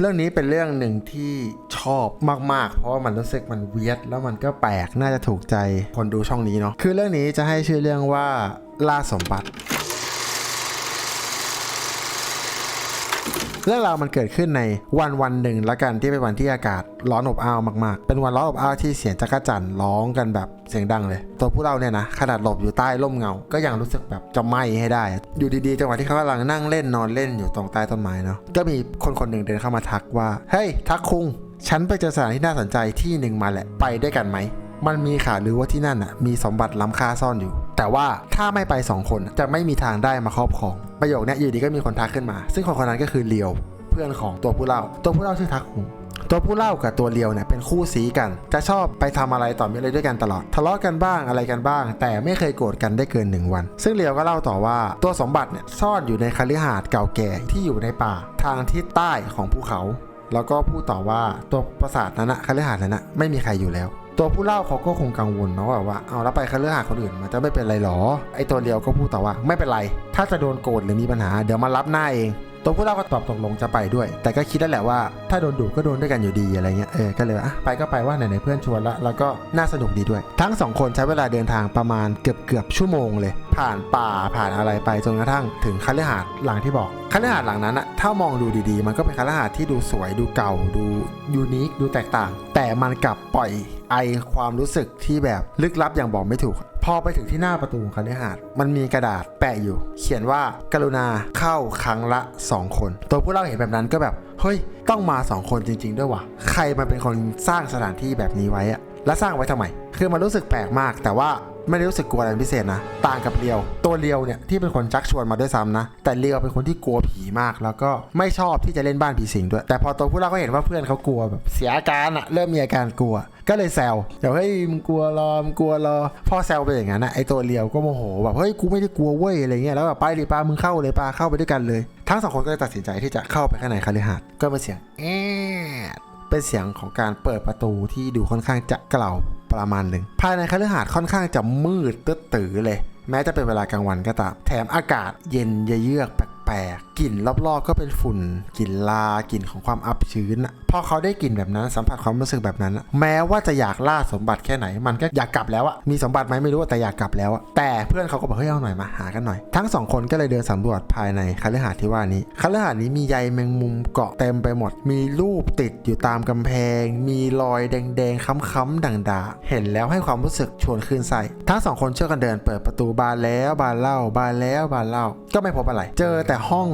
เรื่องนี้เป็นเรื่องหนึ่งที่ชอบมาก ๆ เพราะว่ามันรู้สึกมันเวียด แล้วมันก็แปลกน่าจะถูกใจคนดูช่องนี้เนาะคือเรื่องนี้จะให้ชื่อเรื่องว่าล่าสมบัติ เรื่องราวมันเกิดขึ้นในวันวันหนึ่งละกันที่เป็นวันที่อากาศร้อนอบอ้าวมากๆ เป็นวันร้อนอบอ้าวที่เสียงจักรจั่นร้องกันแบบเสียงดังเลย ตัวผู้เราเนี่ยนะขนาดหลบอยู่ใต้ร่มเงา ก็ยังรู้สึกแบบจะไหม้ให้ได้ อยู่ดีๆจังหวะที่เขากำลังนั่งเล่นนอนเล่นอยู่ตรงใต้ต้นไม้เนาะก็มีคนคนหนึ่งเดินเข้ามาทักว่าเฮ้ยทักคุงฉันไปเจอสถานที่น่าสนใจที่หนึ่งมาแหละไปด้วยกันไหมมันมีข่าวลือว่าที่นั่นอะมีสมบัติล้ำค่าซ่อนอยู่ แต่ว่าถ้าไม่ไปสองคนจะไม่มีทางได้มาครอบครอง ประโยคนี้ยอยู่ดีก็มีคนทักขึ้นมา ซึ่งคนคนนั้นก็คือเลียว เพื่อนของตัวผู้เล่า ตัวผู้เล่าชื่อทักคุงตัวผู้เล่ากับตัวเลียวเนี่ยเป็นคู่สีกัน จะชอบไปทำอะไรต่อมีอะไรด้วยกันตลอด ทะเลาะกันบ้างอะไรกันบ้าง แต่ไม่เคยโกรธกันได้เกินหนึ่งวัน ซึ่งเลียวก็เล่าต่อว่าตัวสมบัติเนี่ยซ่อนอยู่ในคฤหาสน์เก่าแก่ที่อยู่ในป่า ทางทิศใต้ของภูเขา แล้วก็พูดต่อว่าตัวปราสาทนั้นนะคฤหาสน์นั้นนะไม่มีใครอยู่แล้ว ตัวผู้เล่าเขาก็คงกังวลเนาะแบบว่าเอาแล้วไปคฤหาสน์คนอื่นมันจะไม่เป็นไรหรอไอตัวเดียวก็พูดต่ว่า ไม่เป็นไร ถ้าจะโดนโกรธหรือมีปัญหา เดี๋ยวมารับหน้าเอง ตัวผู้เล่าก็ตอบตกลงจะไปด้วย แต่ก็คิดแล้วแหละว่าถ้าโดนดุก็โดนด้วยกันอยู่ดีอะไรเงี้ยเออก็เลยอะไปก็ไปว่าไหนๆเพื่อนชวนละแล้วก็น่าสนุกดีด้วย ทั้งสองคนใช้เวลาเดินทางประมาณเกือบเกือบชั่วโมงเลย ผ่านป่าผ่านอะไรไปจนกระทั่งถึงคฤหาสน์หลังที่บอกคฤหาสน์หลังนั้นอะถ้ามองดูดีๆ มันก็เป็นคฤหาสน์ที่ดูสวยดูเก่าดูยูนิคดูแตกต่าง แต่มันกลับปล่อยไอความรู้สึกที่แบบลึกลับอย่างบอกไม่ถูก พอไปถึงที่หน้าประตูของคฤหาสน์มันมีกระดาษแปะอยู่ เขียนว่ากรุณาเข้าครั้งละ 2 คน ตัวผู้เล่าเห็นแบบนั้นก็แบบ เฮ้ย ต้องมา 2 คนจริง ๆ ด้วยวะใครมันเป็นคนสร้างสถานที่แบบนี้ไว้อะและสร้างไว้ทำไม คือมันรู้สึกแปลกมาก แต่ว่าไม่ได้รู้สึกกลัวอะไรพิเศษนะ ต่างกับเลียว ตัวเลียวเนี่ยที่เป็นคนชักชวนมาด้วยซ้ำนะ แต่เลียวเป็นคนที่กลัวผีมาก แล้วก็ไม่ชอบที่จะเล่นบ้านผีสิงด้วย แต่พอตัวผู้เล่าก็เห็นว่าเพื่อนเขากลัวแบบเสียอาการอะเริ่มมีอาการกลัว ก็เลยแซวเดี๋ยวเฮ้ยมึงกลัวรอมึงกลัวรอพอแซวไปอย่างนั้นนะไอตัวเลียวก็โมโหแบบเฮ้ยกูไม่ได้กลัวเว้ยอะไรเงี้ยแล้วแบบไปดิปามึงเข้าเลยปาเข้าไปด้วยกันเลย ทั้งสองคนก็เลยตัดสินใจที่จะเข้าไปข้างในคฤหาสน์ก็เป็นเสียงแอดเป็นเสียงของการเปิดประตูที่ดูค่อนข้างจะเกล่าประมาณหนึ่งภายในคฤหาสน์ค่อนข้างจะมืดตึ๊ดตือเลยแม้จะเป็นเวลากลางวันก็ตาม แถมอากาศเย็นเยือกแปลกๆ กลิ่นรอบๆ ก็เป็นฝุ่น กลิ่นลา กลิ่นของความอับชื้น อะพอเขาได้กลิ่นแบบนั้นสัมผัสความรู้สึกแบบนั้น แม้ว่าจะอยากล่าสมบัติแค่ไหน มันก็อยากกลับแล้วอะมีสมบัติไหมไม่รู้แต่อยากกลับแล้วอะแต่เพื่อนเขาก็บอกเฮ้ยเอาหน่อยมาหากันหน่อย ทั้งสองคนก็เลยเดินสำรวจภายในคฤหาสน์ที่ว่านี้คฤหาสน์นี้มีใยแมงมุมเกาะเต็มไปหมด มีรูปติดอยู่ตามกำแพง มีรอยแดงๆค้ำๆด่างๆเห็นแล้วให้ความรู้สึกชวนขึ้นไส้ทั้งสองคนช่วยกันเดินเปิดประตูบานแล้วบานเล่าบานแล้วบานเล่า ก็ไม่พบอะไร เจอแต่ห้อง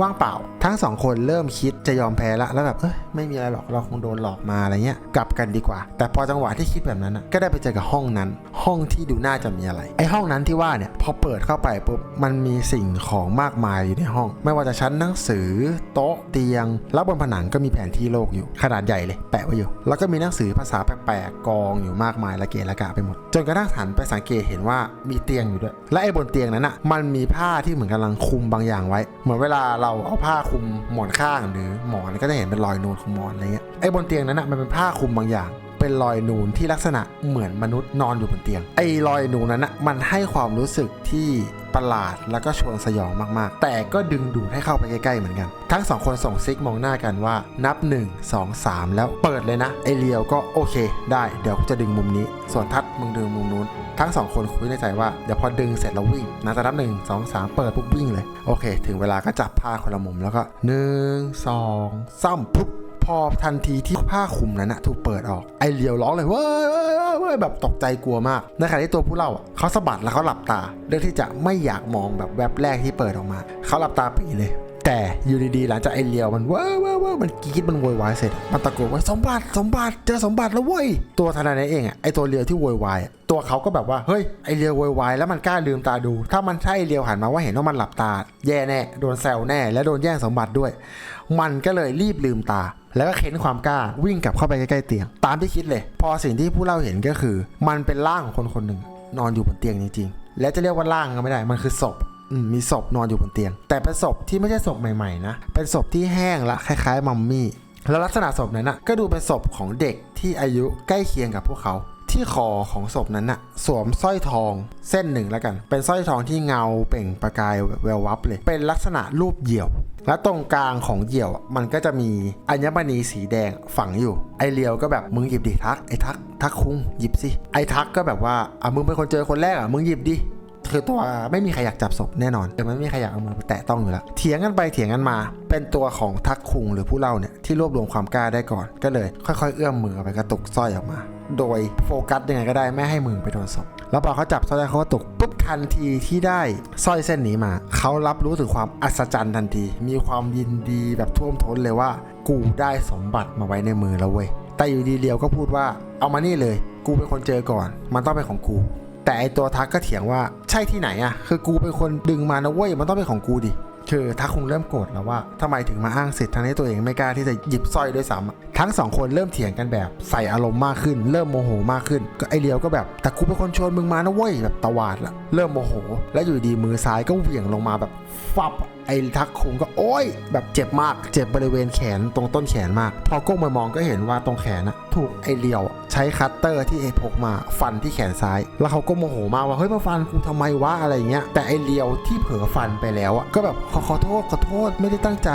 ว่างเปล่า ทั้งสองคนเริ่มคิดจะยอมแพ้ละแล้วแบบเอ้ยไม่มีอะไรหรอกเราคงโดนหลอกมาอะไรเงี้ยกลับกันดีกว่า แต่พอจังหวะที่คิดแบบนั้นก็ได้ไปเจอกับห้องนั้น ห้องที่ดูน่าจะมีอะไรไอห้องนั้นที่ว่าเนี่ยพอเปิดเข้าไปปุ๊บมันมีสิ่งของมากมายอยู่ในห้อง ไม่ว่าจะชั้นหนังสือ โต๊ะเตียง แล้วบนผนังก็มีแผนที่โลกอยู่ ขนาดใหญ่เลยแปะไว้อยู่ แล้วก็มีหนังสือภาษาแปลกๆกองอยู่มากมายละเกะละกะไปหมด จนกระทั่งหันไปสังเกตเห็นว่ามีเตียงอยู่ด้วย และไอ้บนเตียงนั้นอะมันมีผ้าที่เหมือนกำลังคลุมบางอย่างไว้ เหมือนเวลาเราเอาผ้าคลุมหมอนข้างหรือหมอนก็จะเห็นเป็นรอยนูนของหมอนอะไรเงี้ยไอ้บนเตียงนั้นอะมันเป็นผ้าคลุมบางอย่าง เป็นรอยนูนที่ลักษณะเหมือนมนุษย์นอนอยู่บนเตียง ไอ้รอยนูนนั้นนะมันให้ความรู้สึกที่ประหลาดแล้วก็ชวนสยองมากๆ แต่ก็ดึงดูดให้เข้าไปใกล้ๆเหมือนกัน ทั้งสองคนส่งซิกมองหน้ากันว่านับ 1 2 3 แล้วเปิดเลยนะ ไอเลียวก็โอเค ได้เดี๋ยวจะดึงมุมนี้ ส่วนทัดมึงดึงมุมนู้น ทั้งสองคนคุยในใจว่าเดี๋ยวพอดึงเสร็จแล้ววิ่งนะจะนับหนึ่งสองสามเปิดปุ๊บวิ่งเลย โอเค ถึงเวลาก็จับผ้าคนละมุมแล้วก็หนึ่งสองสามปุ๊บ พอทันทีที่ผ้าคลุมนั้นนะถูกเปิดออก ไอเลียวร้องเลยเว้ยเว้ยเว้ยแบบตกใจกลัวมากในขณะที่ตัวผู้เล่าเขาสะบัดแล้วเขาหลับตาเลือกที่จะไม่อยากมองแบบแวบแรกที่เปิดออกมา เขาหลับตาปีเลย แต่อยู่ดีๆหลังจากไอเลียวมันว้ยเว้ยเว้ยมันกรีดมันโวยวายเสร็จ มันตะโกนว่าสมบัติสมบัติเจอสมบัติแล้วเว้ยตัวทนายเองอะไอตัวเลียวที่โวยวายตัวเขาก็แบบว่าเฮ้ยไอเลียวโวยวายแล้วมันกล้าลืมตาดู ถ้ามันใช่ไอเลียวหันมาว่าเห็นว่ามันหลับตา แย่แน่โดนแซวแน่ และโดนแย่งสมบัติด้วย มันก็เลยรีบลืมตาแล้วก็เค้นความกล้าวิ่งกลับเข้าไปใกล้ๆเตียง ตามที่คิดเลย พอสิ่งที่ผู้เล่าเห็นก็คือ มันเป็นร่างของคนคนหนึ่งนอนอยู่บนเตียงจริงๆ และจะเรียกว่าร่างก็ไม่ได้ มันคือศพ มีศพนอนอยู่บนเตียง แต่เป็นศพที่ไม่ใช่ศพใหม่ๆนะ เป็นศพที่แห้งละคล้ายๆมัมมี่ แล้วลักษณะศพนั้นนะก็ดูเป็นศพของเด็กที่อายุใกล้เคียงกับพวกเขาที่คอของศพนั้นน่ะสวมสร้อยทองเส้นหนึ่งแล้วกัน เป็นสร้อยทองที่เงาเปล่งประกายแวววับเลย เป็นลักษณะรูปเหยี่ยว และตรงกลางของเหยี่ยวมันก็จะมีอัญมณีสีแดงฝังอยู่ ไอเลียวก็แบบมึงหยิบดิทักไอทักทักคุงหยิบสิไอทักก็แบบว่าอะมึงเป็นคนเจอคนแรกอะมึงหยิบดิ คือตัวไม่มีใครอยากจับศพแน่นอนแต่ไม่มีใครอยากเอามือไปแตะต้องอยู่แล้วเถียงกันไปเถียงกันมา เป็นตัวของทักคุงหรือผู้เล่าเนี่ยที่รวบรวมความกล้าได้ก่อน ก็เลยค่อยๆ เอื้อมมือไปกระตุกสร้อยออกมา โดยโฟกัสยังไงก็ได้ไม่ให้มือไปโดนศพแล้วพอเขาจับสร้อยได้เขาก็ตกปุ๊บทันทีที่ได้สร้อยเส้นนี้มา เขารับรู้ถึงความอัศจรรย์ทันที มีความยินดีแบบท่วมท้นเลยว่า กูได้สมบัติมาไว้ในมือแล้วเว้ยแต่อยู่ดีเลียวก็พูดว่าเอามานี่เลย กูเป็นคนเจอก่อน มันต้องเป็นของกู แต่ไอตัวทักก็เถียงว่าใช่ที่ไหนอะคือกูเป็นคนดึงมานะเว้ยมันต้องเป็นของกูดิคือทักคงเริ่มโกรธแล้วว่าทำไมถึงมาอ้างสิทธิ์ทั้งที่ตัวเองไม่กล้าที่จะหยิบสร้อยด้วยซ้ำทั้งสองคนเริ่มเถียงกันแบบใส่อารมณ์มากขึ้น เริ่มโมโหมากขึ้นก็ไอเลียวก็แบบแต่กูเป็นคนชวนมึงมานะเว้ยแบบตวาดละเริ่มโมโห แล้วอยู่ดีมือซ้ายก็เหวี่ยงลงมาแบบฟับไอทักคงก็โอ้ย แบบเจ็บมาก เจ็บบริเวณแขนตรงต้นแขนมาก พอก้มมามองก็เห็นว่าตรงแขนอะถูกไอเลียว ใช้คัตเตอร์ที่ไอพกมาฟันที่แขนซ้าย แล้วเขาก็โมโหมาว่าเฮ้ยมาฟันกูทำไมวะอะไรเงี้ยแต่ไอเลียวที่เผลอฟันไปแล้วอะก็แบบขอขอโทษขอโทษไม่ได้ตั้งใจ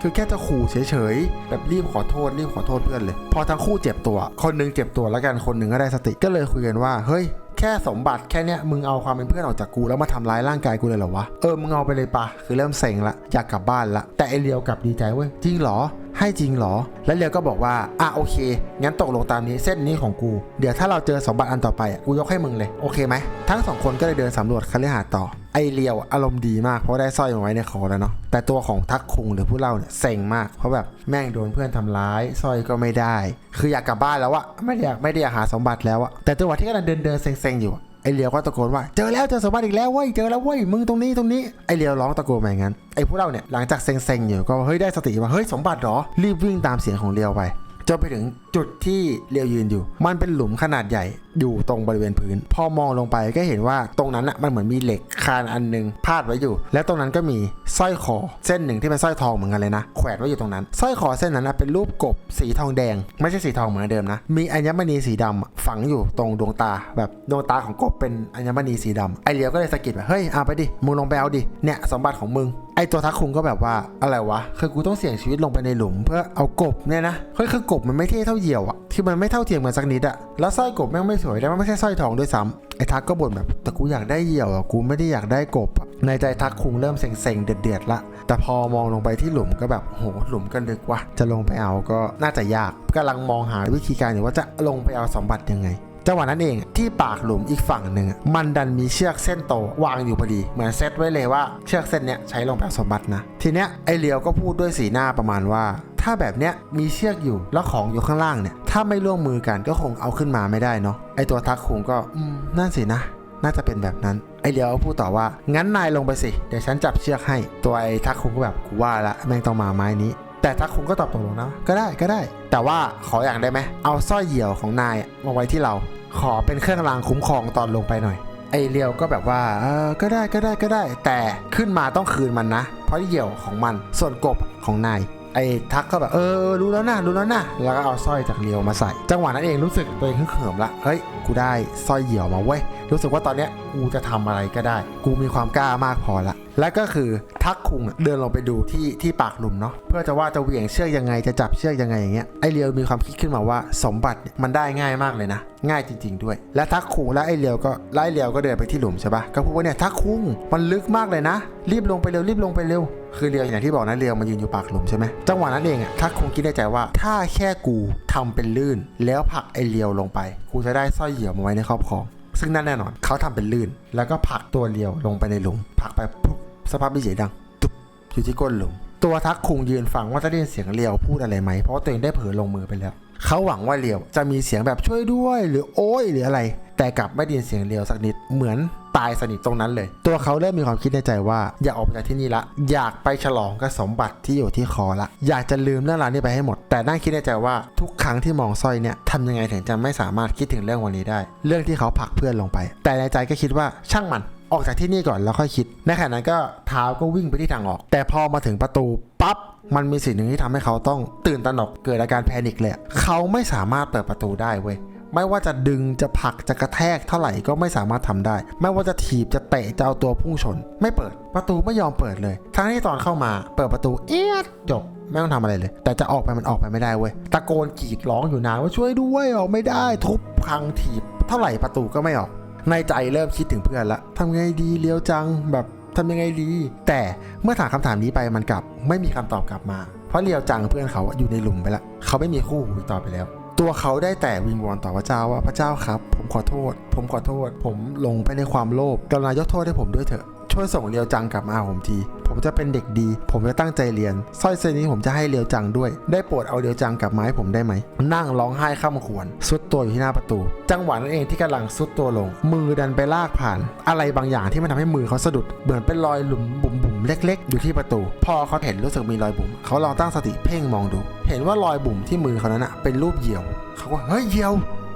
คือแค่จะขู่เฉยๆ แบบรีบขอโทษรีบขอโทษเพื่อนเลย พอทั้งคู่เจ็บตัว คนหนึงเจ็บตัวแล้วกันคนหนึ่งก็ได้สติก็เลยคุยกันว่า เฮ้ย แค่สมบัติแค่เนี้ยมึงเอาความเป็นเพื่อนออกจากกูแล้วมาทำร้ายร่างกายกูเลยเหรอวะ เออมึงเอาไปเลยปะคือเริ่มเซ็งละอยากกลับบ้านละแต่ไอเลียวกลับดีใจเว้ยจริงเหรอ ให้จริงเหรอ แล้วเลียวก็บอกว่า อะโอเค งั้นตกลงตามนี้เส้นนี้ของกู เดี๋ยวถ้าเราเจอสมบัติอันต่อไปอะกูยกให้มึงเลย โอเคไหม ทั้งสองคนก็เลยเดินสำรวจคฤหาสน์ต่อ ไอเลียวอารมณ์ดีมากเพราะได้สร้อยมาไว้ในคอแล้วเนาะ แต่ตัวของทักคุงหรือผู้เล่าเนี่ยเซ็งมาก เพราะแบบแม่งโดนเพื่อนทำร้ายสร้อยก็ไม่ได้ คืออยากกลับบ้านแล้วอะไม่ได้อยากไม่ได้อยากหาสมบัติแล้วอะแต่จังหวะที่กำลังเดินเดินเซ็งๆอยู่ ไอเลียวก็ตะโกนว่าเจอแล้วเจอสมบัติอีกแล้วเว้ยเจอแล้วเว้ยมึงตรงนี้ตรงนี้ไอเลียวร้องตะโกนมาอย่างนั้นไอผู้เล่าเนี่ยหลังจากเซ็งๆอยู่ก็เฮ้ยได้สติว่าเฮ้ยสมบัติเหรอรีบวิ่งตามเสียงของเลียวไป จนไปถึงจุดที่เรียวยืนอยู่ มันเป็นหลุมขนาดใหญ่อยู่ตรงบริเวณพื้น พอมองลงไปก็เห็นว่าตรงนั้นอะมันเหมือนมีเหล็กคานอันหนึงพาดไว้อยู่ แล้วตรงนั้นก็มีสร้อยคอเส้นหนึ่งที่เป็นสร้อยทองเหมือนกันเลยนะแขวนไว้อยู่ตรงนั้นสร้อยคอเส้นนั้นนะเป็นรูปกบสีทองแดง ไม่ใช่สีทองเหมือนเดิมนะ มีอัญมณีสีดำอะฝังอยู่ตรงดวงตา แบบดวงตาของกบเป็นอัญมณีสีดำไอเลียวก็เลยสะกิดแบบเฮ้ยเอาไปดิมึงลงไปเอาดิเนี่ยสมบัติของมึง ไอตัวทักคุงก็แบบว่าอะไรวะคือกูต้องเสี่ยงชีวิตลงไปในหลุม เพื่อเอากบเนี่ยนะเฮ้ยคือกบมันไม่เท่เท่าเหยี่ยวอะคือมันไม่เท่าเทียมกันสักนิดอะแล้วสร้อยกบแม่งไม่สวยแล้วมันไม่ใช่สร้อยทองด้วยซ้ำไอทักก็บ่นแบบแต่กูอยากได้เหยี่ยวอะกูไม่ได้อยากได้กบอะในใจทักคุงเริ่มเซ็งๆเดือดๆละแต่พอมองลงไปที่หลุมก็แบบโหหลุมก็ลึกว่ะจะลงไปเอาก็น่าจะยากกำลังมองหาวิธีการอยู่ว่าจะลงไปเอาสมบัติยังไง จังหวะนั้นเองที่ปากหลุมอีกฝั่งหนึ่งมันดันมีเชือกเส้นโตวางอยู่พอดี เหมือนเซตไว้เลยว่าเชือกเส้นเนี้ยใช้ลงไปเอาสมบัตินะ ทีเนี้ยไอเลียวก็พูดด้วยสีหน้าประมาณว่า ถ้าแบบเนี้ยมีเชือกอยู่แล้วของอยู่ข้างล่างเนี่ยถ้าไม่ร่วมมือกันก็คงเอาขึ้นมาไม่ได้เนาะไอตัวทักคุงก็อืมนั่นสินะน่าจะเป็นแบบนั้น ไอเลียวก็พูดต่อว่า งั้นนายลงไปสิ เดี๋ยวฉันจับเชือกให้ ตัวไอทักคุงก็แบบกูว่าละแม่งต้องมาไม้นี้ แต่ทักคุงก็ตอบตกลงนะ ก็ได้ก็ได้ แต่ว่าขออย่างได้ไหม เอาสร้อยเหี่ยวของนายมาไว้ที่เรา ขอเป็นเครื่องรางคุ้มครองตอนลงไปหน่อย ไอเลียวก็แบบว่าเออก็ได้ก็ได้ก็ได้ แต่ขึ้นมาต้องคืนมันนะ เพราะเหี่ยวของมัน ส่วนกบของนาย ไอ้ทักก็แบบเออรู้แล้วนะรู้แล้วนะแล้วก็เอาสร้อยจากเลียวมาใส่ จังหวะนั้นเองรู้สึกตัวเองฮึกเหิมละ เฮ้ยกูได้สร้อยเหี่ยวมาเว้ย รู้สึกว่าตอนเนี้ยกูจะทำอะไรก็ได้ กูมีความกล้ามากพอละ และก็คือทักคุงเดินลงไปดูที่ที่ปากหลุมเนาะเพื่อจะว่าจะเหวี่ยงเชือกยังไงจะจับเชือกยังไงอย่างเงี้ยไอเลียวมีความคิดขึ้นมาว่าสมบัติมันได้ง่ายมากเลยนะ ง่ายจริง ๆ ด้วย และทักคุงและไอเลียวก็ไล่เลียวก็เดินไปที่หลุมใช่ปะก็พูดว่าเนี่ยทักคุงมันลึกมากเลยนะ รีบลงไปเร็วรีบลงไปเร็วคือเรียวอย่างที่บอกนะเรียวมายืนอยู่ปากหลุมใช่ไหมจังหวะนั้นเองอะทักคงคิดในใจว่า ถ้าแค่กูทำเป็นลื่น แล้วผลักไอเรียวลงไป กูจะได้สร้อยเหยี่ยวมาไว้ในครอบครอง ซึ่งนั่นแน่นอนเขาทำเป็นลื่น แล้วก็ผลักตัวเรียวลงไปในหลุมผลักไปปุ๊บ สภาพมีเสียงดังตุ๊บอยู่ที่ก้นหลุม ตัวทักคุงยืนฟังว่าจะได้ยินเสียงเรียวพูดอะไรไหม เพราะตัวเองได้เผลอลงมือไปแล้ว เขาหวังว่าเรียวจะมีเสียงแบบช่วยด้วยหรือโอ้ยหรืออะไร แต่กลับไม่ได้ยินเสียงเรียวสักนิดเหมือนตายสนิทตรงนั้นเลย ตัวเขาเริ่มมีความคิดในใจว่าอยากออกไปจากที่นี่ละ อยากไปฉลองกับสมบัติที่อยู่ที่คอละ อยากจะลืมเรื่องราวนี้ไปให้หมด แต่นั่งคิดในใจว่าทุกครั้งที่มองสร้อยเนี่ยทำยังไงถึงจะไม่สามารถคิดถึงเรื่องวันนี้ได้ เรื่องที่เขาผลักเพื่อนลงไป แต่ในใจก็คิดว่าช่างมัน ออกจากที่นี่ก่อนแล้วค่อยคิด ในขณะนั้นก็เท้าก็วิ่งไปที่ทางออก แต่พอมาถึงประตูปั๊บมันมีสิ่งหนึ่งที่ทำให้เขาต้องตื่นตระหนกเกิดอาการแพนิคเลยเขาไม่สามารถเปิดประตูได้เว้ยไม่ว่าจะดึงจะผลักจะกระแทกเท่าไหร่ก็ไม่สามารถทำได้ ไม่ว่าจะถีบจะเตะจะเอาตัวพุ่งชน ไม่เปิด ประตูไม่ยอมเปิดเลย ทั้งที่ตอนเข้ามาเปิดประตูเอียดจบไม่ต้องทำอะไรเลย แต่จะออกไปมันออกไปไม่ได้เว้ยตะโกนกรีดร้องอยู่นานว่าช่วยด้วยออกไม่ได้ทุบพังถีบเท่าไหร่ประตูก็ไม่ออก ในใจเริ่มคิดถึงเพื่อนละทำไงดีเลี้ยวจังแบบทำยังไงดี แต่เมื่อถามคำถามนี้ไปมันกลับ ไม่มีคำตอบกลับมา เพราะเลียวจังเพื่อนเขาอยู่ในหลุมไปละ เขาไม่มีคู่หูต่อไปแล้ว ตัวเขาได้แต่วิงวอนต่อพระเจ้าว่าพระเจ้าครับ ผมขอโทษ ผมขอโทษ ผมลงไปในความโลภกรุณายกโทษให้ผมด้วยเถอะ ช่วยส่งเลียวจังกลับมาหาผมที ผมจะเป็นเด็กดี ผมจะตั้งใจเรียนสร้อยเส้นนี้ผมจะให้เลียวจังด้วย ได้โปรดเอาเลียวจังกลับมาให้ผมได้ไหม นั่งร้องไห้ข้ามควรสุดตัวอยู่ที่หน้าประตู จังหวะนั้นเองที่กำลังสุดตัวลง มือดันไปลากผ่าน อะไรบางอย่างที่มันทำให้มือเขาสะดุด เหมือนเป็นรอยหลุมบุ๋มๆเล็ก ๆ อยู่ที่ประตู พอเขาเห็นรู้สึกมีรอยบุ๋มเขาลองตั้งสติเพ่งมองดู เห็นว่ารอยบุ๋มที่มือเขานั้นอะเป็นรูปเหยี่ยว เขาก็เฮ้ยเหยี่ยว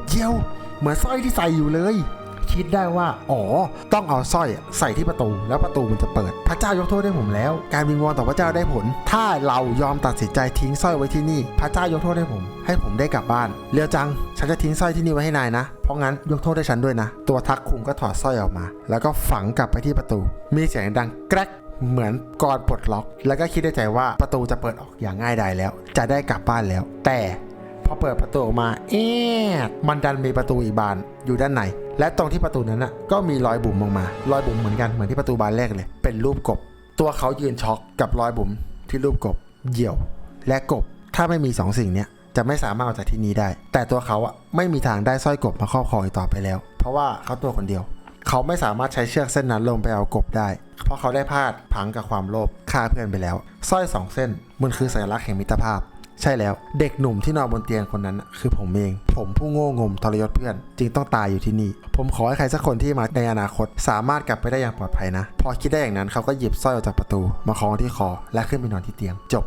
เหยี่ยว เหมือนสร้อยที่ใส่อยู่เลย คิดได้ว่า อ๋อ ต้องเอาสร้อยใส่ที่ประตู แล้วประตูมันจะเปิด พระเจ้ายกโทษให้ผมแล้ว การวิงวอนต่อพระเจ้าได้ผล ถ้าเรายอมตัดสินใจทิ้งสร้อยไว้ที่นี่ พระเจ้ายกโทษให้ผม ให้ผมได้กลับบ้านเรียวจัง ฉันจะทิ้งสร้อยที่นี่ไว้ให้นายนะ เพราะงั้นยกโทษให้ฉันด้วยนะ ตัวทักคุงก็ถอดสร้อยออกมา แล้วก็ฝังกลับไปที่ประตู มีเสียงดังแกรกเหมือนกรปลดล็อก แล้วก็คิดในใจว่าประตูจะเปิดออกอย่างง่ายดายแล้ว จะได้กลับบ้านแล้ว แต่ อเปิดประตูออกมาเอ๊ะมันดันมีประตูอีกบานอยู่ด้านในและตรงที่ประตูนั้นน่ะก็มีรอยบุ๋มออกมารอยบุ๋มเหมือนกันเหมือนที่ประตูบานแรกเลย เป็นรูปกบ ตัวเขายืนช็อกกับรอยบุ๋มที่รูปกบเหยี่ยว และกบถ้าไม่มีสองสิ่งเนี้ยจะไม่สามารถออกจากที่นี้ได้ แต่ตัวเขาอะไม่มีทางได้สร้อยกบมาครอบครองอีกต่อไปแล้ว เพราะว่าเขาตัวคนเดียว เขาไม่สามารถใช้เชือกเส้นนั้นลงไปเอากบได้ เพราะเขาได้พลาดพังกับความโลภฆ่าเพื่อนไปแล้วสร้อยสองเส้นมันคือสัญลักษณ์แห่งมิตรภาพ ใช่แล้วเด็กหนุ่มที่นอนบนเตียงคนนั้นคือผมเอง ผมผู้โง่งมทรยศเพื่อน จึงต้องตายอยู่ที่นี่ ผมขอให้ใครสักคนที่มาในอนาคต สามารถกลับไปได้อย่างปลอดภัยนะ พอคิดได้อย่างนั้นเขาก็หยิบสร้อยออกจากประตู มาคล้องที่คอและขึ้นไปนอนที่เตียง จบ